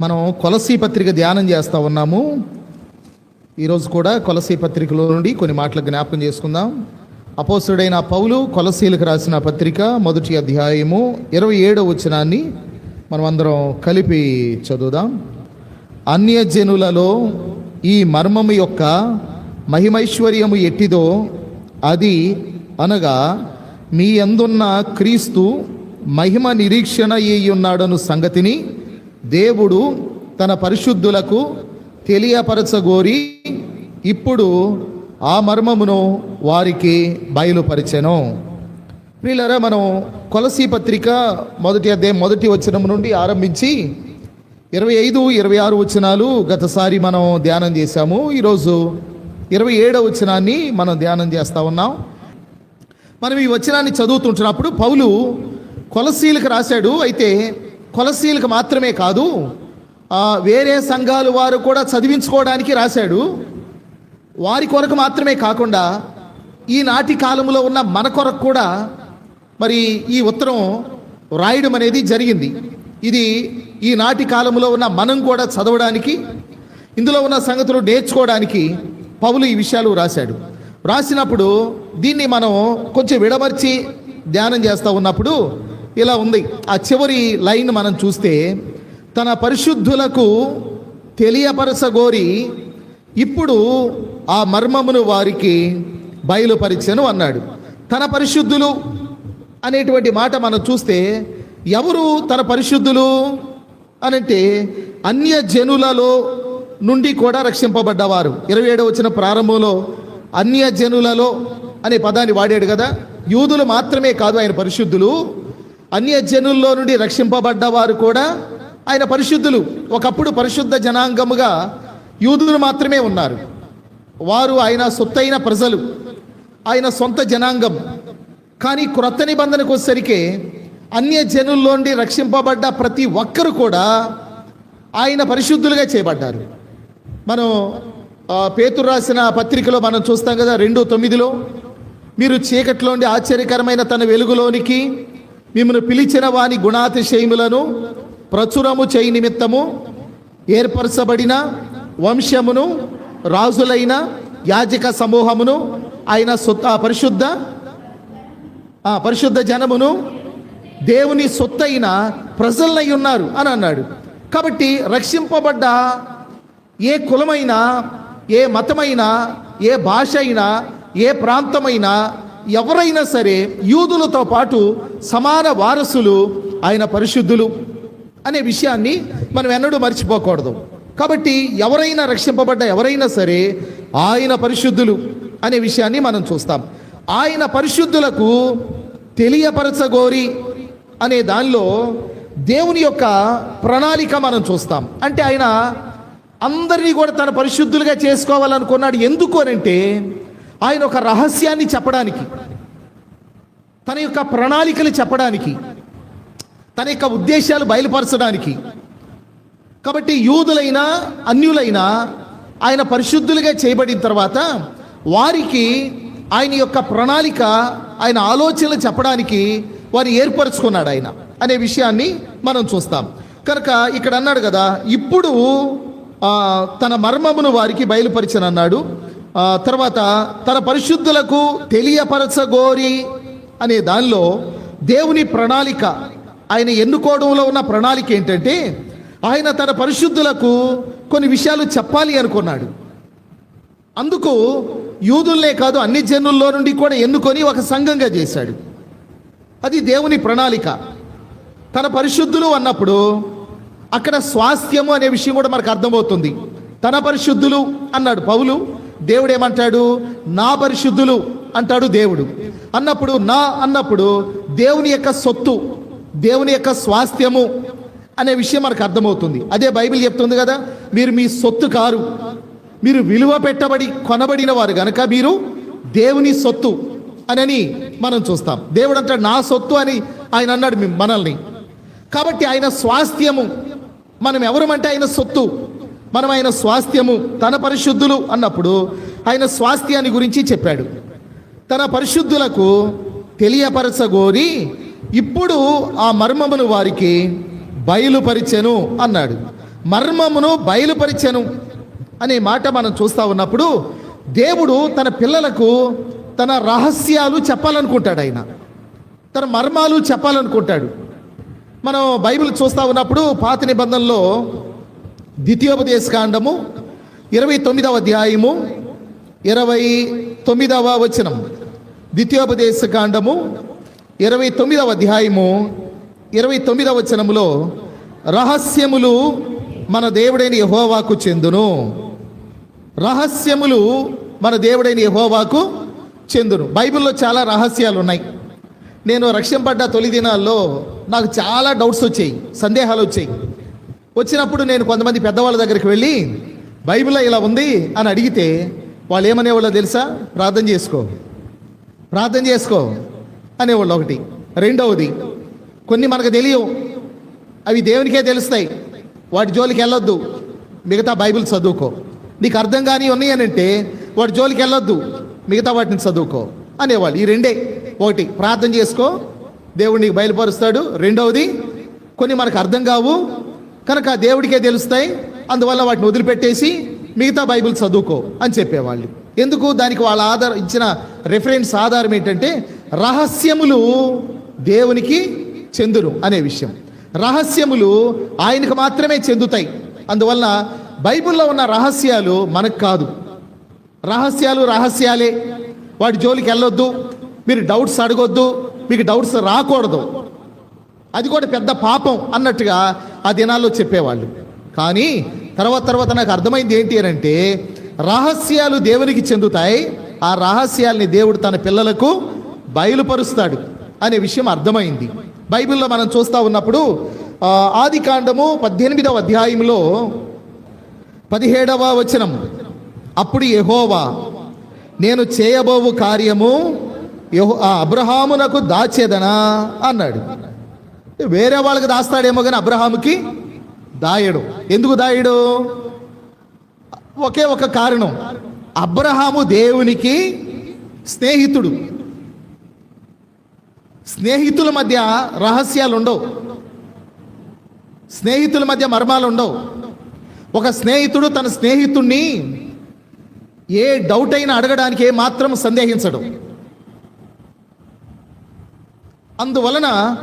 మనం కొలసీ పత్రిక ధ్యానం చేస్తూ ఉన్నాము. ఈరోజు కూడా కొలసీ పత్రికలో నుండి కొన్ని మాటలు జ్ఞాపకం చేసుకుందాం. అపోసుడైన పౌలు కొలసీలకు రాసిన పత్రిక మొదటి అధ్యాయము ఇరవై ఏడవ వచనాన్ని మనం అందరం కలిపి చదువుదాం. అన్యజనులలో ఈ మర్మము యొక్క మహిమైశ్వర్యము ఎట్టిదో అది అనగా మీ అందున్న క్రీస్తు మహిమ నిరీక్షణ ఉన్నాడను సంగతిని దేవుడు తన పరిశుద్ధులకు తెలియపరచగోరి ఇప్పుడు ఆ మర్మమును వారికి బయలుపరిచెను. వీళ్ళరా మనం కొలసీ పత్రిక మొదటి అధ్యాయం మొదటి వచనం నుండి ఆరంభించి ఇరవై ఐదు ఇరవై ఆరు వచనాలు గతసారి మనం ధ్యానం చేశాము. ఈరోజు ఇరవై ఏడవ వచనాన్ని మనం ధ్యానం చేస్తూ ఉన్నాం. మనం ఈ వచనాన్ని చదువుతుంటున్నప్పుడు పౌలు కొలసీలకు రాశాడు. అయితే కొలసీలకు మాత్రమే కాదు వేరే సంఘాలు వారు కూడా చదివించుకోవడానికి రాశాడు. వారి కొరకు మాత్రమే కాకుండా ఈనాటి కాలంలో ఉన్న మన కొరకు కూడా మరి ఈ ఉత్తరం రాయడం అనేది జరిగింది. ఇది ఈనాటి కాలంలో ఉన్న మనం కూడా చదవడానికి ఇందులో ఉన్న సంగతులు నేర్చుకోవడానికి పౌలు ఈ విషయాలు రాశాడు. రాసినప్పుడు దీన్ని మనం కొంచెం విడమర్చి ధ్యానం చేస్తూ ఉన్నప్పుడు ఇలా ఉంది. ఆ చివరి లైన్ మనం చూస్తే తన పరిశుద్ధులకు తెలియపరచగోరి ఇప్పుడు ఆ మర్మమును వారికి బయలుపరిచను అన్నాడు. తన పరిశుద్ధులు అనేటువంటి మాట మనం చూస్తే ఎవరు తన పరిశుద్ధులు అనంటే అన్య జనులలో నుండి కూడా రక్షింపబడ్డవారు. ఇరవై ఏడవ వచ్చిన ప్రారంభంలో అన్య జనులలో అనే పదాన్ని వాడాడు కదా. యూదులు మాత్రమే కాదు ఆయన పరిశుద్ధులు. అన్య జనుల్లో నుండి రక్షింపబడ్డవారు కూడా ఆయన పరిశుద్ధులు. ఒకప్పుడు పరిశుద్ధ జనాంగముగా యూదులు మాత్రమే ఉన్నారు. వారు ఆయన సొత్తైన ప్రజలు ఆయన సొంత జనాంగం. కానీ క్రొత్త నిబంధనకు వచ్చేసరికి అన్య జనుల్లోండి రక్షింపబడ్డ ప్రతి ఒక్కరు కూడా ఆయన పరిశుద్ధులుగా చేయబడ్డారు. మనం పేతురు రాసిన పత్రికలో మనం చూస్తాం కదా రెండు తొమ్మిదిలో మీరు చీకట్లోండి ఆశ్చర్యకరమైన తన వెలుగులోనికి మిమ్మల్ని పిలిచిన వాని గుణాతిశయములను ప్రచురము చేయి నిమిత్తము ఏర్పరచబడిన వంశమును రాజులైన యాజక సమూహమును ఆయన సొత్త పరిశుద్ధ ఆ పరిశుద్ధ జనమును దేవుని సొత్తైన ప్రజలనై ఉన్నారు అని అన్నాడు. కాబట్టి రక్షింపబడ్డ ఏ కులమైనా ఏ మతమైనా ఏ భాష అయినా ఏ ప్రాంతమైనా ఎవరైనా సరే యూదులతో పాటు సమాన వారసులు ఆయన పరిశుద్ధులు అనే విషయాన్ని మనం ఎన్నడూ మర్చిపోకూడదు. కాబట్టి ఎవరైనా రక్షింపబడ్డ ఎవరైనా సరే ఆయన పరిశుద్ధులు అనే విషయాన్ని మనం చూస్తాం. ఆయన పరిశుద్ధులకు తెలియపరచగోరి అనే దానిలో దేవుని యొక్క ప్రణాళిక మనం చూస్తాం. అంటే ఆయన అందరినీ కూడా తన పరిశుద్ధులుగా చేసుకోవాలనుకున్నాడు. ఎందుకు అనంటే ఆయన ఒక రహస్యాన్ని చెప్పడానికి తన యొక్క ప్రణాళికలు చెప్పడానికి తన యొక్క ఉద్దేశాలు బయలుపరచడానికి. కాబట్టి యూదులైనా అన్యులైనా ఆయన పరిశుద్ధులుగా చేయబడిన తర్వాత వారికి ఆయన యొక్క ప్రణాళిక ఆయన ఆలోచనలు చెప్పడానికి వారు ఏర్పరచుకున్నాడు ఆయన అనే విషయాన్ని మనం చూస్తాం. కనుక ఇక్కడ అన్నాడు కదా ఇప్పుడు తన మర్మమును వారికి బయలుపరిచను అన్నాడు తర్వాత తన పరిశుద్ధులకు తెలియపరచగోరి అనే దానిలో దేవుని ప్రణాళిక ఆయన ఎన్నుకోవడంలో ఉన్న ప్రణాళిక ఏంటంటే ఆయన తన పరిశుద్ధులకు కొన్ని విషయాలు చెప్పాలి అనుకున్నాడు. అందుకు యూదుల్నే కాదు అన్ని జనుల్లో నుండి కూడా ఎన్నుకొని ఒక సంఘంగా చేశాడు. అది దేవుని ప్రణాళిక. తన పరిశుద్ధులు అన్నప్పుడు అక్కడ స్వాస్థ్యము అనే విషయం కూడా మనకు అర్థమవుతుంది. తన పరిశుద్ధులు అన్నాడు పౌలు. దేవుడు ఏమంటాడు నా పరిశుద్ధులు అంటాడు దేవుడు. అన్నప్పుడు నా అన్నప్పుడు దేవుని యొక్క సొత్తు దేవుని యొక్క స్వాస్థ్యము అనే విషయం మనకు అర్థమవుతుంది. అదే బైబిల్ చెప్తుంది కదా మీరు మీ సొత్తు కారు. మీరు విలువ పెట్టబడి కొనబడిన వారు గనక మీరు దేవుని సొత్తు అనని మనం చూస్తాం. దేవుడు అంటాడు నా సొత్తు అని ఆయన అన్నాడు మనల్ని. కాబట్టి ఆయన స్వాస్థ్యము మనం ఎవరమంటే ఆయన సొత్తు. మనం ఆయన స్వాస్థ్యము తన పరిశుద్ధులు అన్నప్పుడు ఆయన స్వాస్థ్యాన్ని గురించి చెప్పాడు. తన పరిశుద్ధులకు తెలియపరచగోరి ఇప్పుడు ఆ మర్మమును వారికి బయలుపరిచెను అన్నాడు. మర్మమును బయలుపరిచెను అనే మాట మనం చూస్తా ఉన్నప్పుడు దేవుడు తన పిల్లలకు తన రహస్యాలు చెప్పాలనుకుంటాడు ఆయన. తన మర్మాలు చెప్పాలనుకుంటాడు. మనం బైబిల్ చూస్తా ఉన్నప్పుడు పాత నిబంధనలో ద్వితీయోపదేశకాండము ఇరవై తొమ్మిదవ అధ్యాయము ఇరవై తొమ్మిదవ వచనం. ద్వితీయోపదేశ కాండము ఇరవై తొమ్మిదవ అధ్యాయము ఇరవై తొమ్మిదవ వచనములో రహస్యములు మన దేవుడైన యహోవాకు చెందును. రహస్యములు మన దేవుడైన యహోవాకు చెందును. బైబిల్లో చాలా రహస్యాలు ఉన్నాయి నేను రక్షింపడ్డ తొలి దినాల్లో నాకు చాలా డౌట్స్ వచ్చాయి సందేహాలు వచ్చాయి. వచ్చినప్పుడు నేను కొంతమంది పెద్దవాళ్ళ దగ్గరికి వెళ్ళి బైబిల్ ఇలా ఉంది అని అడిగితే వాళ్ళు ఏమనేవాళ్ళో తెలుసా? ప్రార్థన చేసుకో. ప్రార్థన చేసుకో అనేవాళ్ళు ఒకటి. రెండవది కొన్ని మనకు తెలియవు. అవి దేవునికే తెలుస్తాయి. వాటి జోలికి వెళ్ళొద్దు. మిగతా బైబిల్ చదువుకో. నీకు అర్థం కానీ ఉన్నాయనంటే వాటి జోలికి వెళ్ళొద్దు. మిగతా వాటిని చదువుకో అనేవాళ్ళు. ఈ రెండే. ఒకటి ప్రార్థన చేసుకో. దేవుడు నీకు బయలుపరుస్తాడు. రెండవది కొన్ని మనకు అర్థం కావు. కనుక దేవుడికే తెలుస్తాయి. అందువల్ల వాటిని వదిలిపెట్టేసి మిగతా బైబిల్ చదువుకో అని చెప్పేవాళ్ళు. ఎందుకు? దానికి వాళ్ళ ఆధారం ఇచ్చిన రెఫరెన్స్ ఆధారం ఏంటంటే రహస్యములు దేవునికి చెందును అనే విషయం. రహస్యములు ఆయనకు మాత్రమే చెందుతాయి. అందువలన బైబిల్లో ఉన్న రహస్యాలు మనకు కాదు. రహస్యాలు రహస్యాలే. వాటి జోలికి వెళ్ళొద్దు. మీరు డౌట్స్ అడగొద్దు. మీకు డౌట్స్ రాకూడదు. అది కూడా పెద్ద పాపం అన్నట్టుగా ఆ దినాల్లో చెప్పేవాళ్ళు. కానీ తర్వాత తర్వాత నాకు అర్థమైంది ఏంటి అని అంటే రహస్యాలు దేవునికి చెందుతాయి. ఆ రహస్యాల్ని దేవుడు తన పిల్లలకు బయలుపరుస్తాడు అనే విషయం అర్థమైంది. బైబిల్లో మనం చూస్తూ ఉన్నప్పుడు ఆది కాండము పద్దెనిమిదవ అధ్యాయంలో పదిహేడవ వచనం. అప్పుడు యహోవా నేను చేయబోవు కార్యము యహో ఆ అబ్రహామునకు దాచేదనా? అన్నాడు. వేరే వాళ్ళకి దాస్తాడేమో కానీ అబ్రహాముకి దాయడు. ఎందుకు దాయడు? ఒకే ఒక కారణం. అబ్రహాము దేవునికి స్నేహితుడు. స్నేహితుల మధ్య రహస్యాలు ఉండవు స్నేహితుల మధ్య మర్మాలు ఉండవు ఒక స్నేహితుడు తన స్నేహితుణ్ణి ఏ డౌట్ అయినా అడగడానికి ఏ మాత్రం సందేహించడు. అందువలన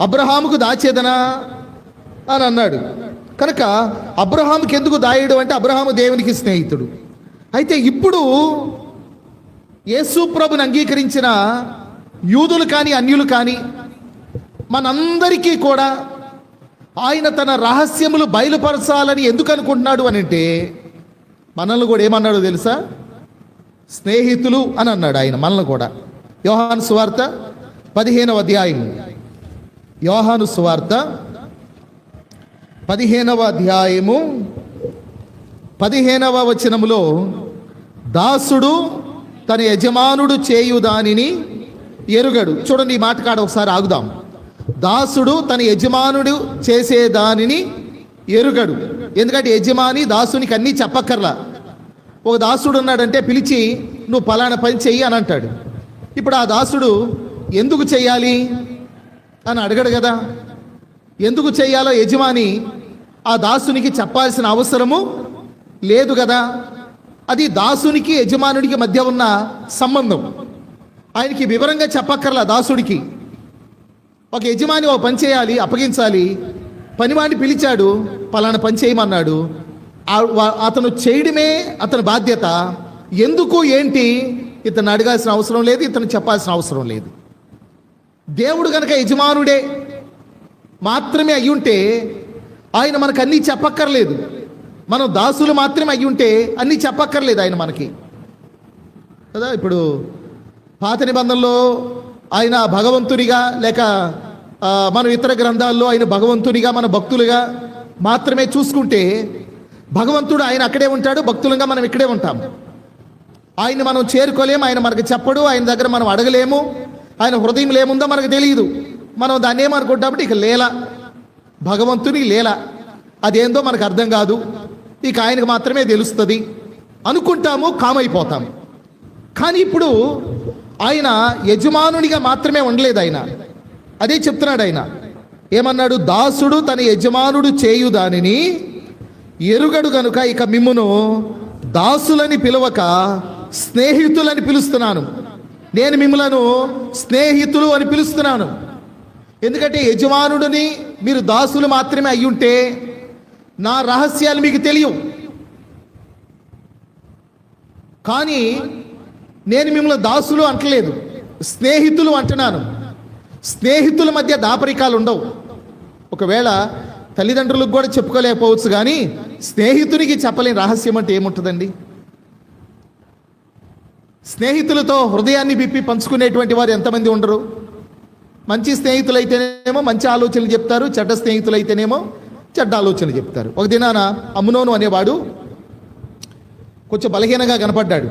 అబ్రహాముకు దాచేదనా? అని అన్నాడు. కనుక అబ్రహాముకి ఎందుకు దాయడు అంటే అబ్రహాము దేవునికి స్నేహితుడు. అయితే ఇప్పుడు యేసు ప్రభుని అంగీకరించిన యూదులు కానీ అన్యులు కానీ మనందరికీ కూడా ఆయన తన రహస్యములు బయలుపరచాలని ఎందుకు అనుకుంటున్నాడు అని అంటే మనల్ని కూడా ఏమన్నాడు తెలుసా? స్నేహితులు అని అన్నాడు ఆయన మనల్ని కూడా. యోహాన్ సువార్త పదిహేనవ అధ్యాయం యోహాను సువార్త పదిహేనవ అధ్యాయము. పదిహేనవ వచనములో దాసుడు తన యజమానుడు చేయు దానిని ఎరుగడు. చూడండి ఈ మాట కాడ ఒకసారి ఆగుదాం. దాసుడు తన యజమానుడు చేసే దానిని ఎరుగడు. ఎందుకంటే యజమాని దాసునికి అన్నీ చెప్పక్కర్లా. ఒక దాసుడు ఉన్నాడంటే పిలిచి నువ్వు పలానా పని చెయ్యి అని అంటాడు. ఇప్పుడు ఆ దాసుడు ఎందుకు చెయ్యాలి? అని అడగడు కదా. ఎందుకు చేయాలో యజమాని ఆ దాసునికి చెప్పాల్సిన అవసరము లేదు కదా. అది దాసునికి యజమానుడికి మధ్య ఉన్న సంబంధం. ఆయనకి వివరంగా చెప్పక్కర్లా దాసుడికి. ఒక యజమాని ఓ పని చేయాలి అప్పగించాలి. పనివాడిని పిలిచాడు పలానా పని చేయమన్నాడు. అతను చేయడమే అతని బాధ్యత. ఎందుకు ఏంటి? ఇతను అడగాల్సిన అవసరం లేదు ఇతను చెప్పాల్సిన అవసరం లేదు. దేవుడు కనుక యజమానుడే మాత్రమే అయి ఉంటే ఆయన మనకు అన్నీ చెప్పక్కర్లేదు. మనం దాసులు మాత్రమే అయి ఉంటే అన్నీ చెప్పక్కర్లేదు ఆయన మనకి. కదా ఇప్పుడు పాత నిబంధనలో ఆయన భగవంతునిగా లేక మనం ఇతర గ్రంథాల్లో ఆయన భగవంతునిగా మన భక్తులుగా మాత్రమే చూసుకుంటే భగవంతుడు ఆయన అక్కడే ఉంటాడు భక్తులుగా మనం ఇక్కడే ఉంటాం. ఆయన మనం చేరుకోలేము ఆయన మనకు చెప్పడు ఆయన దగ్గర మనం అడగలేము. ఆయన హృదయంలో ఏముందో మనకు తెలియదు. మనం దాన్ని ఏమనుకుంటామంటే ఇక లేల. భగవంతుని లేల. అదేందో మనకు అర్థం కాదు. ఇక ఆయనకు మాత్రమే తెలుస్తుంది. అనుకుంటాము కామైపోతాం. కానీ ఇప్పుడు ఆయన యజమానునిగా మాత్రమే ఉండలేదు ఆయన. అదే చెప్తున్నాడు ఆయన. ఏమన్నాడు? దాసుడు తన యజమానుడు చేయు దానిని ఎరుగడు కనుక ఇక మిమ్మును దాసులని పిలవక స్నేహితులని పిలుస్తున్నాను. నేను మిమ్మలను స్నేహితులు అని పిలుస్తున్నాను. ఎందుకంటే యజమానుడిని మీరు దాసులు మాత్రమే అయ్యుంటే నా రహస్యాలు మీకు తెలియవు. కానీ నేను మిమ్మల్ని దాసులు అంటలేదు స్నేహితులు అంటున్నాను. స్నేహితుల మధ్య దాపరికాలు ఉండవు. ఒకవేళ తల్లిదండ్రులకు కూడా చెప్పుకోలేకపోవచ్చు కానీ స్నేహితునికి చెప్పలేని రహస్యం అంటే ఏముంటుందండి? స్నేహితులతో హృదయాన్ని విప్పి పంచుకునేటువంటి వారు ఎంతమంది ఉండరు? మంచి స్నేహితులైతేనేమో మంచి ఆలోచనలు చెప్తారు చెడ్డ స్నేహితులైతేనేమో చెడ్డ ఆలోచనలు చెప్తారు. ఒక దినాన అమ్మునోను అనేవాడు కొంచెం బలహీనంగా కనపడ్డాడు.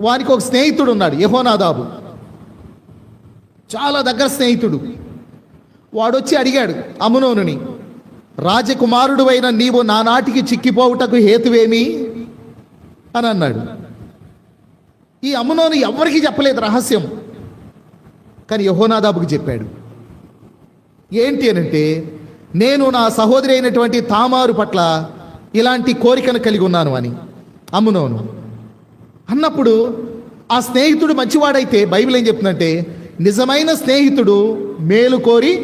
వానికి ఒక స్నేహితుడు ఉన్నాడు యహోనాదాబు. చాలా దగ్గర స్నేహితుడు. వాడొచ్చి అడిగాడు అమునోనుని రాజకుమారుడు అయిన నీవు నానాటికి చిక్కిపోవుటకు హేతువేమి? అని అన్నాడు. ఈ అమ్మునోను ఎవరికి చెప్పలేదు రహస్యం. కానీ యహోనాదాబుకి చెప్పాడు. ఏంటి అనంటే నేను నా సహోదరి అయినటువంటి తామారు పట్ల ఇలాంటి కోరికను కలిగి ఉన్నాను అని అమ్మునోను. అన్నప్పుడు ఆ స్నేహితుడు మంచివాడైతే బైబిల్ ఏం చెప్తుందంటే నిజమైన స్నేహితుడు మేలు కోరి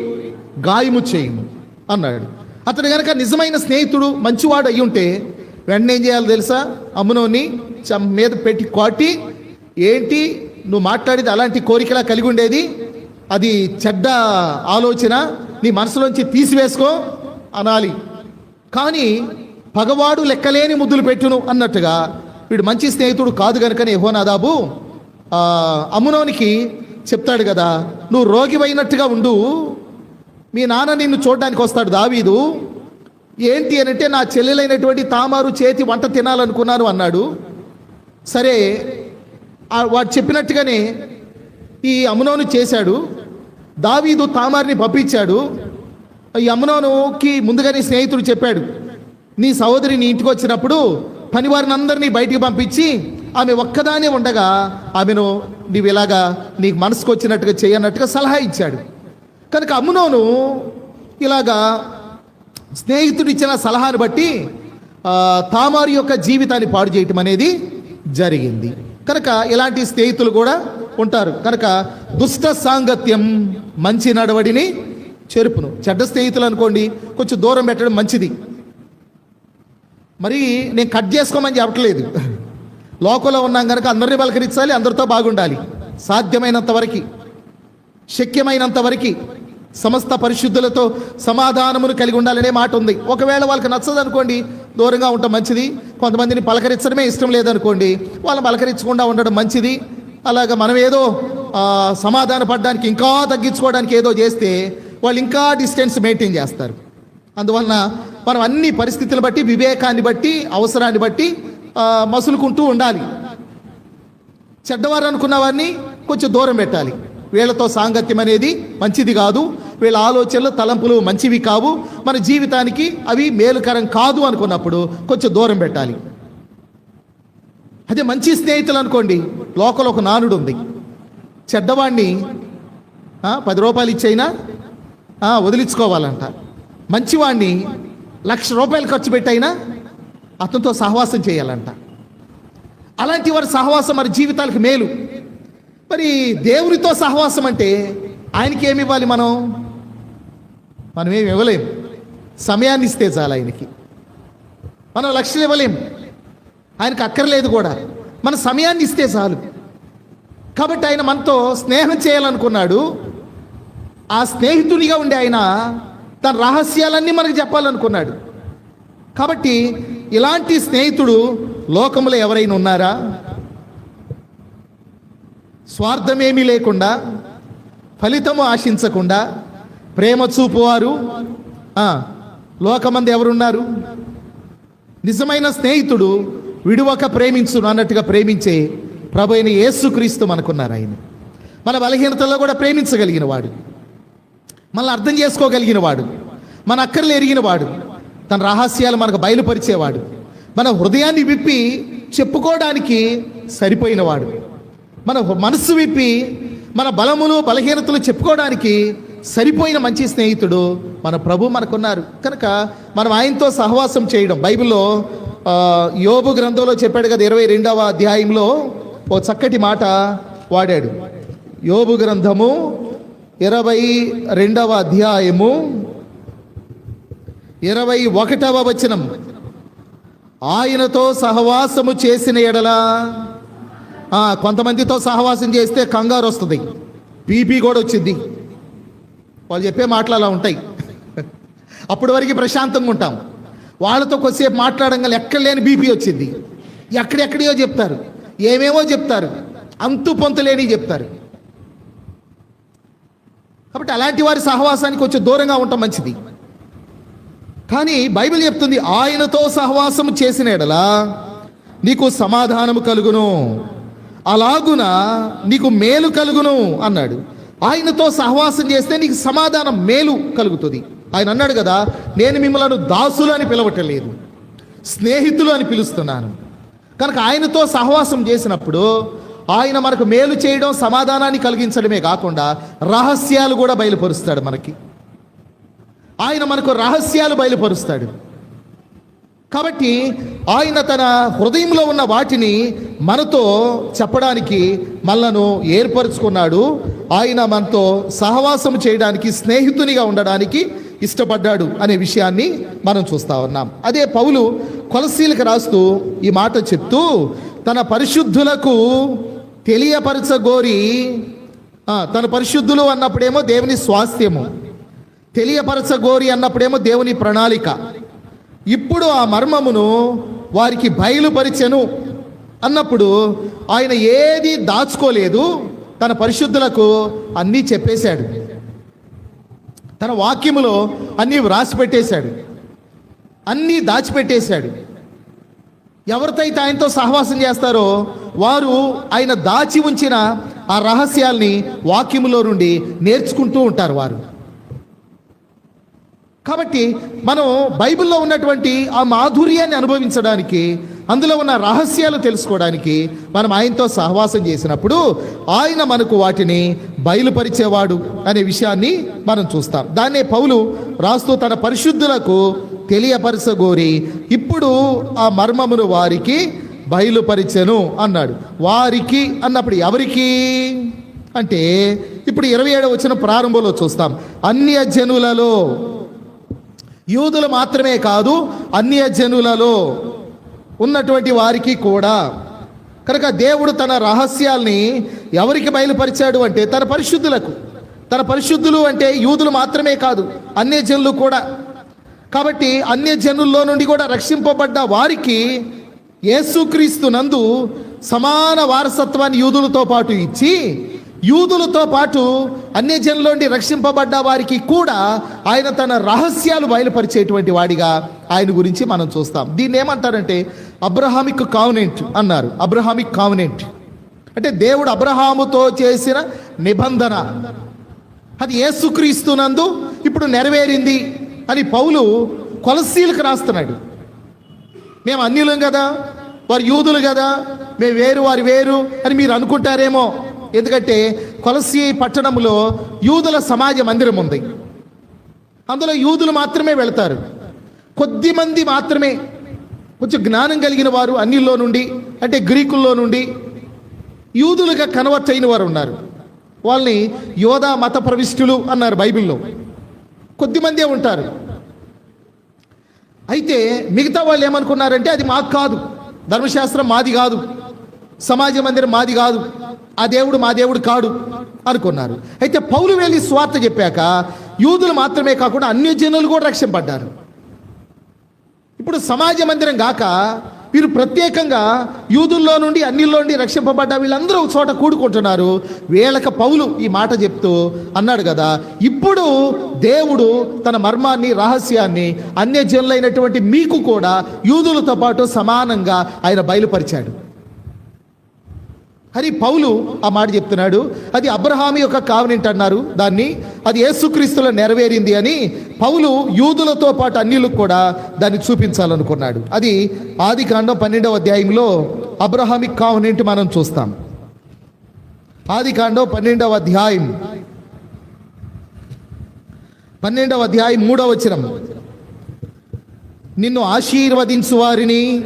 గాయము చేయము అన్నాడు. అతడు కనుక నిజమైన స్నేహితుడు మంచివాడు అయ్యుంటే వెంటనే ఏం చేయాలో తెలుసా? అమ్మునోని చం- మీద పెట్టి కాటి ఏంటి? నువ్వు మాట్లాడేది అలాంటి కోరికలా కలిగి ఉండేది? అది చెడ్డ ఆలోచన. నీ మనసులోంచి తీసివేసుకో అనాలి. కానీ పగవాడు లెక్కలేని ముద్దులు పెట్టును అన్నట్టుగా వీడు మంచి స్నేహితుడు కాదు కనుకనే యెహోనాదాబు ఆ, అమ్మునోనికి చెప్తాడు కదా నువ్వు రోగివైనట్టుగా ఉండు. మీ నాన్న నిన్ను చూడడానికి వస్తాడు దావీదు. ఏంటి అనంటే నా చెల్లెలైనటువంటి తామారు చేతి వంట తినాలనుకున్నాను అన్నాడు. సరే వాడు చెప్పినట్టుగానే ఈ అమ్మునోను చేశాడు. దావీదు తామారిని పంపించాడు. ఈ అమ్మునోనుకి ముందుగానే స్నేహితుడు చెప్పాడు నీ సహోదరి నీ ఇంటికి వచ్చినప్పుడు పనివారిని అందరినీ బయటికి పంపించి ఆమె ఒక్కదానే ఉండగా ఆమెను నీవు ఇలాగా నీకు మనసుకు వచ్చినట్టుగా చేయన్నట్టుగా సలహా ఇచ్చాడు. కనుక అమ్మునోను ఇలాగా స్నేహితుడు ఇచ్చిన సలహాను బట్టి తామారు యొక్క జీవితాన్ని పాడు చేయటం అనేది జరిగింది. కనుక ఇలాంటి స్నేహితులు కూడా ఉంటారు. కనుక దుష్ట సాంగత్యం మంచి నడవడిని చెరుపును. చెడ్డ స్నేహితులు అనుకోండి కొంచెం దూరం పెట్టడం మంచిది. మరి నేను కట్ చేసుకోమని చెప్పట్లేదు. లోకంలో ఉన్నాం కనుక అందరినీ పలకరించాలి అందరితో బాగుండాలి. సాధ్యమైనంత వరకు శక్యమైనంత వరకు సమస్త పరిశుద్ధులతో సమాధానమును కలిగి ఉండాలనే మాట ఉంది. ఒకవేళ వాళ్ళకి నచ్చదనుకోండి దూరంగా ఉండటం మంచిది. కొంతమందిని పలకరించడమే ఇష్టం లేదనుకోండి వాళ్ళని పలకరించకుండా ఉండడం మంచిది. అలాగ మనం ఏదో సమాధాన పడడానికి ఇంకా తగ్గించుకోవడానికి ఏదో చేస్తే వాళ్ళు ఇంకా డిస్టెన్స్ మెయింటైన్ చేస్తారు. అందువలన మనం అన్ని పరిస్థితులు బట్టి వివేకాన్ని బట్టి అవసరాన్ని బట్టి మసులుకుంటూ ఉండాలి. చెడ్డవారు అనుకున్న వారిని కొంచెం దూరం పెట్టాలి. వీళ్ళతో సాంగత్యం అనేది మంచిది కాదు. వీళ్ళ ఆలోచనలు తలంపులు మంచివి కావు. మన జీవితానికి అవి మేలుకరం కాదు అనుకున్నప్పుడు కొంచెం దూరం పెట్టాలి. అదే మంచి స్నేహితులు అనుకోండి లోకల్ ఒక నానుడు ఉంది. చెడ్డవాణ్ణి పది రూపాయలు ఇచ్చైనా వదిలించుకోవాలంట. మంచివాణ్ణి లక్ష రూపాయలు ఖర్చు పెట్టైనా అతనితో సహవాసం చేయాలంట. అలాంటి వారి సహవాసం మరి జీవితాలకు మేలు. మరి దేవునితో సహవాసం అంటే ఆయనకి ఏమి ఇవ్వాలి మనం? మనం ఏమి ఇవ్వలేం. సమయాన్ని ఇస్తే చాలు ఆయనకి. మనం లక్ష్యం ఇవ్వలేం. ఆయనకు అక్కర్లేదు కూడా. మన సమయాన్ని ఇస్తే చాలు. కాబట్టి ఆయన మనతో స్నేహం చేయాలనుకున్నాడు. ఆ స్నేహితునిగా ఉండే ఆయన తన రహస్యాలన్నీ మనకు చెప్పాలనుకున్నాడు. కాబట్టి ఇలాంటి స్నేహితుడు లోకంలో ఎవరైనా ఉన్నారా? స్వార్థమేమీ లేకుండా ఫలితము ఆశించకుండా ప్రేమ చూపువారు లోకమంది ఎవరున్నారు? నిజమైన స్నేహితుడు విడువక ప్రేమించును అన్నట్టుగా ప్రేమించే ప్రభు అయిన యేసుక్రీస్తు మనకున్నారు ఆయన. మన బలహీనతల్లో కూడా ప్రేమించగలిగిన వాడు. మనల్ని అర్థం చేసుకోగలిగిన వాడు. మన అక్కర్లు ఎరిగిన వాడు. తన రహస్యాలు మనకు బయలుపరిచేవాడు. మన హృదయాన్ని విప్పి చెప్పుకోవడానికి సరిపోయినవాడు మన మనస్సు విప్పి మన బలములు బలహీనతలు చెప్పుకోవడానికి సరిపోయిన మంచి స్నేహితుడు మన ప్రభు మనకున్నారు. కనుక మనం ఆయనతో సహవాసం చేయడం. బైబిల్లో యోబు గ్రంథంలో చెప్పాడు కదా ఇరవై రెండవ అధ్యాయంలో ఓ చక్కటి మాట వాడాడు. యోబు గ్రంథము ఇరవై రెండవ అధ్యాయము ఇరవై ఒకటవ వచనం. ఆయనతో సహవాసము చేసిన ఎడలా కొంతమందితో సహవాసం చేస్తే కంగారు వస్తుంది. బీపీ కూడా వచ్చింది వాళ్ళు చెప్పే మాటలు అలా ఉంటాయి. అప్పటి వరకు ప్రశాంతంగా ఉంటాం. వాళ్ళతో కొద్దిసేపు మాట్లాడంగా ఎక్కడ లేని బీపీ వచ్చింది. ఎక్కడెక్కడియో చెప్తారు. ఏమేమో చెప్తారు. అంతు పొంతలేని చెప్తారు. కాబట్టి అలాంటి వారి సహవాసానికి కొంచెం దూరంగా ఉండటం మంచిది. కానీ బైబిల్ చెప్తుంది ఆయనతో సహవాసం చేసిన ఎడలా నీకు సమాధానము కలుగును. అలాగున నీకు మేలు కలుగును అన్నాడు. ఆయనతో సహవాసం చేస్తే నీకు సమాధానం మేలు కలుగుతుంది. ఆయన అన్నాడు కదా నేను మిమ్మల్ని దాసులు అని పిలవటలేదు స్నేహితులు అని పిలుస్తున్నాను. కనుక ఆయనతో సహవాసం చేసినప్పుడు ఆయన మనకు మేలు చేయడం సమాధానాన్ని కలిగించడమే కాకుండా రహస్యాలు కూడా బయలుపరుస్తాడు మనకి. ఆయన మనకు రహస్యాలు బయలుపరుస్తాడు. కాబట్టి ఆయన తన హృదయంలో ఉన్న వాటిని మనతో చెప్పడానికి మనలను ఏర్పరచుకున్నాడు. ఆయన మనతో సహవాసం చేయడానికి స్నేహితునిగా ఉండడానికి ఇష్టపడ్డాడు అనే విషయాన్ని మనం చూస్తా ఉన్నాం. అదే పౌలు కొలసీలకు రాస్తూ ఈ మాట చెప్తూ తన పరిశుద్ధులకు తెలియపరచగోరి. తన పరిశుద్ధులు అన్నప్పుడేమో దేవుని స్వాస్థ్యము తెలియపరచగోరి అన్నప్పుడేమో దేవుని ప్రణాళిక. ఇప్పుడు ఆ మర్మమును వారికి బయలుపరిచెను అన్నప్పుడు ఆయన ఏది దాచుకోలేదు తన పరిశుద్ధులకు అన్నీ చెప్పేశాడు. తన వాక్యములో అన్నీ వ్రాసి పెట్టేశాడు. అన్నీ దాచిపెట్టేశాడు. ఎవరితో అయితే ఆయనతో సహవాసం చేస్తారో వారు ఆయన దాచి ఉంచిన ఆ రహస్యాల్ని వాక్యములో నుండి నేర్చుకుంటూ ఉంటారు వారు. కాబట్టి మనం బైబిల్లో ఉన్నటువంటి ఆ మాధుర్యాన్ని అనుభవించడానికి అందులో ఉన్న రహస్యాలు తెలుసుకోవడానికి మనం ఆయనతో సహవాసం చేసినప్పుడు ఆయన మనకు వాటిని బయలుపరిచేవాడు అనే విషయాన్ని మనం చూస్తాం. దాన్నే పౌలు రాస్తూ తన పరిశుద్ధులకు తెలియపరచగోరి ఇప్పుడు ఆ మర్మమును వారికి బయలుపరిచెను అన్నాడు. వారికి అన్నప్పుడు ఎవరికి? అంటే ఇప్పుడు ఇరవై ఏడవ వచ్చిన ప్రారంభంలో చూస్తాం. అన్య జనులలో యూదులు మాత్రమే కాదు అన్య జనులలో ఉన్నటువంటి వారికి కూడా. కనుక దేవుడు తన రహస్యాల్ని ఎవరికి బయలుపరిచాడు అంటే తన పరిశుద్ధులకు. తన పరిశుద్ధులు అంటే యూదులు మాత్రమే కాదు అన్య జనులు కూడా. కాబట్టి అన్య జనుల్లో నుండి కూడా రక్షింపబడ్డ వారికి యేసుక్రీస్తు నందు సమాన వారసత్వాన్ని యూదులతో పాటు ఇచ్చి యూదులతో పాటు అన్యజనుల నుండి రక్షింపబడ్డ వారికి కూడా ఆయన తన రహస్యాలు బయలుపరిచేటువంటి వాడిగా ఆయన గురించి మనం చూస్తాం. దీన్ని ఏమంటారంటే అబ్రహామిక్ కావనెంట్ అన్నారు. Abrahamic covenant. అంటే దేవుడు అబ్రహాముతో చేసిన నిబంధన. అది ఏసుక్రీస్తునందు ఇప్పుడు నెరవేరింది అని పౌలు కొలసీలకు రాస్తున్నాడు. మేము అన్యులం కదా వారు యూదులు కదా మేము వేరు వారు వేరు అని మీరు అనుకుంటారేమో. ఎందుకంటే కొలసి పట్టణంలో యూదుల సమాజ మందిరం ఉంది. అందులో యూదులు మాత్రమే వెళ్తారు. కొద్ది మంది మాత్రమే. కొంచెం జ్ఞానం కలిగిన వారు అన్నిల్లో నుండి అంటే గ్రీకుల్లో నుండి యూదులుగా కన్వర్ట్ అయిన వారు ఉన్నారు. వాళ్ళని యోధా మత ప్రవిష్టులు అన్నారు బైబిల్లో. కొద్దిమందే ఉంటారు. అయితే మిగతా వాళ్ళు ఏమనుకున్నారంటే అది మాకు కాదు. ధర్మశాస్త్రం మాది కాదు. సమాజ మందిరం మాది కాదు. ఆ దేవుడు మా దేవుడు కాడు అనుకున్నారు. అయితే పౌలు వెళ్ళి స్వార్థ చెప్పాక యూదులు మాత్రమే కాకుండా అన్ని జనులు కూడా రక్షింపడ్డారు. ఇప్పుడు సమాజ మందిరం గాక వీరు ప్రత్యేకంగా యూదుల్లో నుండి అన్నిల్లో నుండి రక్షింపబడ్డ వీళ్ళందరూ ఒక చోట కూడుకుంటున్నారు. వీళ్ళక పౌలు ఈ మాట చెప్తూ అన్నాడు కదా ఇప్పుడు దేవుడు తన మర్మాన్ని రహస్యాన్ని అన్యజనులైనటువంటి మీకు కూడా యూదులతో పాటు సమానంగా ఆయన బయలుపరిచాడు. అని పౌలు ఆ మాట చెప్తున్నాడు. అది అబ్రహామి యొక్క కావనింట్ అన్నారు దాన్ని అది యేసుక్రీస్తులో నెరవేరింది అని పౌలు యూదులతో పాటు అన్యులకు కూడా దాన్ని చూపించాలనుకున్నాడు. అది ఆది కాండం పన్నెండవ అధ్యాయంలో అబ్రహామిక్ కావనింట్ మనం చూస్తాం. ఆది కాండం పన్నెండవ అధ్యాయం. పన్నెండవ అధ్యాయం మూడవ వచనం. నిన్ను ఆశీర్వదించు వారిని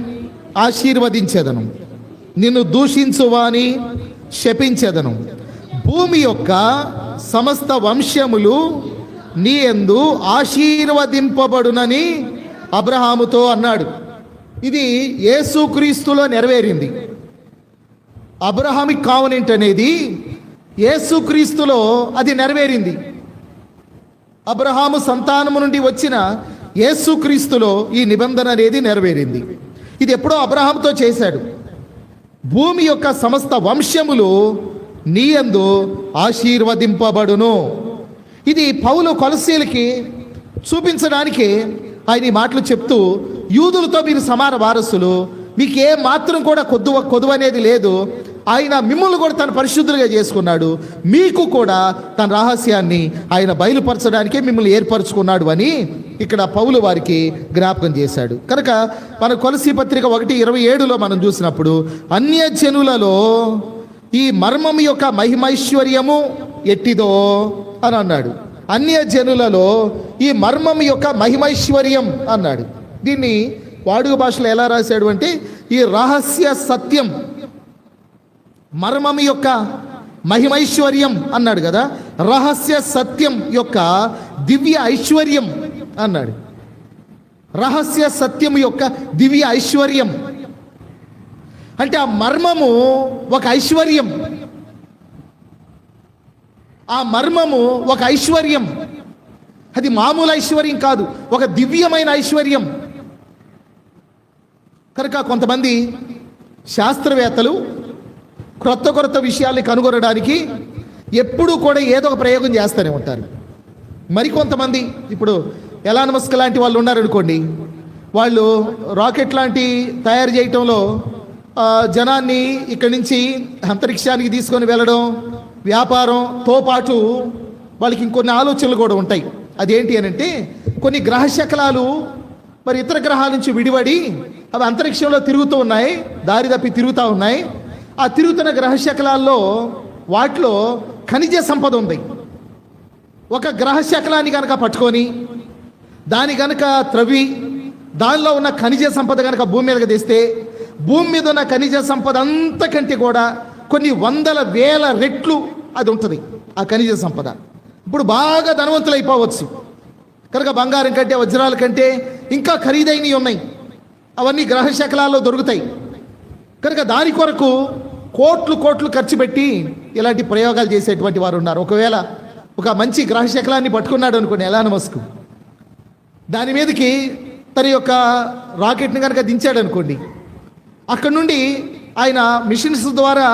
ఆశీర్వదించేదను. నిన్ను దూషించువా అని శపించెదను. భూమి యొక్క సమస్త వంశములు నీ ఎందు ఆశీర్వదింపబడునని అబ్రహాముతో అన్నాడు. ఇది యేసుక్రీస్తులో నెరవేరింది. అబ్రహామిక్ కావనెంట్ అనేది యేసుక్రీస్తులో అది నెరవేరింది. అబ్రహాము సంతానము నుండి వచ్చిన యేసుక్రీస్తులో ఈ నిబంధన అనేది నెరవేరింది. ఇది ఎప్పుడో అబ్రహాంతో చేశాడు. భూమి యొక్క సమస్త వంశములు నీయందు ఆశీర్వదింపబడును. ఇది పౌలు కొలసీలకి చూపించడానికి ఆయన ఈ మాటలు చెప్తూ యూదులతో మీరు సమాన వారసులు మీకు ఏ మాత్రం కూడా కొద్దు కొదువ అనేది లేదు. ఆయన మిమ్మల్ని కూడా తన పరిశుద్ధులుగా చేసుకున్నాడు. మీకు కూడా తన రహస్యాన్ని ఆయన బయలుపరచడానికే మిమ్మల్ని ఏర్పరచుకున్నాడు అని ఇక్కడ పౌలు వారికి జ్ఞాపకం చేశాడు. కనుక మన కొలసి పత్రిక ఒకటి ఇరవై ఏడులో మనం చూసినప్పుడు అన్యజనులలో ఈ మర్మం యొక్క మహిమైశ్వర్యము ఎట్టిదో అని అన్నాడు. అన్య జనులలో ఈ మర్మం యొక్క మహిమైశ్వర్యం అన్నాడు. దీన్ని వాడుక భాషలో ఎలా రాశాడు అంటే ఈ రహస్య సత్యం మర్మం యొక్క మహిమైశ్వర్యం అన్నాడు కదా. రహస్య సత్యం యొక్క దివ్య ఐశ్వర్యం అన్నాడు. రహస్య సత్యం యొక్క దివ్య ఐశ్వర్యం. అంటే ఆ మర్మము ఒక ఐశ్వర్యం. ఆ మర్మము ఒక ఐశ్వర్యం. అది మామూలు ఐశ్వర్యం కాదు ఒక దివ్యమైన ఐశ్వర్యం. కనుక కొంతమంది శాస్త్రవేత్తలు క్రొత్త క్రొత్త విషయాల్ని కనుగొనడానికి ఎప్పుడూ కూడా ఏదో ఒక ప్రయోగం చేస్తూనే ఉంటారు. మరికొంతమంది ఇప్పుడు ఎలాన్ మస్క్ లాంటి వాళ్ళు ఉన్నారనుకోండి వాళ్ళు రాకెట్ లాంటి తయారు చేయటంలో జనాన్ని ఇక్కడి నుంచి అంతరిక్షానికి తీసుకొని వెళ్ళడం వ్యాపారంతో పాటు వాళ్ళకి ఇంకొన్ని ఆలోచనలు కూడా ఉంటాయి. అదేంటి అని అంటే కొన్ని గ్రహ శకలాలు మరి ఇతర గ్రహాల నుంచి విడిపడి అవి అంతరిక్షంలో తిరుగుతూ ఉన్నాయి దారి తప్పి తిరుగుతూ ఉన్నాయి. ఆ తిరుగుతున్న గ్రహ శకలాల్లో వాటిలో ఖనిజ సంపద ఉంది. ఒక గ్రహ శకలాన్ని కనుక పట్టుకొని దాని కనుక త్రవి దానిలో ఉన్న ఖనిజ సంపద కనుక భూమి మీదకి తెస్తే భూమి మీద ఉన్న ఖనిజ సంపద అంతకంటే కూడా కొన్ని వందల వేల రెట్లు అది ఉంటుంది ఆ ఖనిజ సంపద. ఇప్పుడు బాగా ధనవంతులు అయిపోవచ్చు. కనుక బంగారం కంటే వజ్రాల కంటే ఇంకా ఖరీదైనవి ఉన్నాయి. అవన్నీ గ్రహ శకలాల్లో దొరుకుతాయి. కనుక దాని కొరకు కోట్లు కోట్లు ఖర్చు పెట్టి ఇలాంటి ప్రయోగాలు చేసేటువంటి వారు ఉన్నారు. ఒకవేళ ఒక మంచి గ్రహ శకలాన్ని పట్టుకున్నాడు అనుకోండి ఎలా మస్క్? దాని మీదకి తన యొక్క రాకెట్ని కనుక దించాడు అనుకోండి అక్కడ నుండి ఆయన మిషన్స్ ద్వారా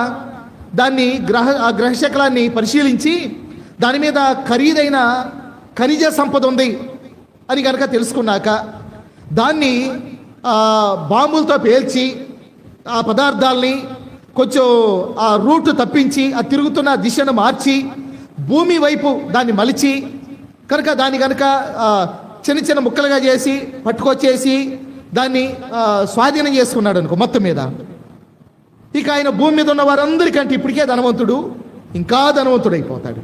దాన్ని గ్రహ ఆ గ్రహశకలాన్ని పరిశీలించి దాని మీద ఖరీదైన ఖనిజ సంపద ఉంది అని కనుక తెలుసుకున్నాక దాన్ని బాంబులతో పేల్చి ఆ పదార్థాల్ని కొంచెం ఆ రూట్ తప్పించి ఆ తిరుగుతున్న దిశను మార్చి భూమి వైపు దాన్ని మలిచి కనుక దాన్ని కనుక చిన్న చిన్న ముక్కలుగా చేసి పట్టుకొచ్చేసి దాన్ని స్వాధీనం చేసుకున్నాడు అనుకో మొత్తం మీద. ఇక ఆయన భూమి మీద ఉన్న వారందరికంటే ఇప్పటికే ధనవంతుడు ఇంకా ధనవంతుడు అయిపోతాడు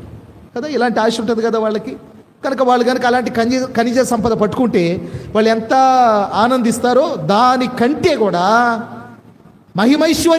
కదా ఇలాంటి ఆశ ఉంటుంది కదా వాళ్ళకి? కనుక వాళ్ళు కనుక అలాంటి ఖనిజ ఖనిజ సంపద పట్టుకుంటే వాళ్ళు ఎంత ఆనందిస్తారో దానికంటే కూడా మహిమైశ్వరి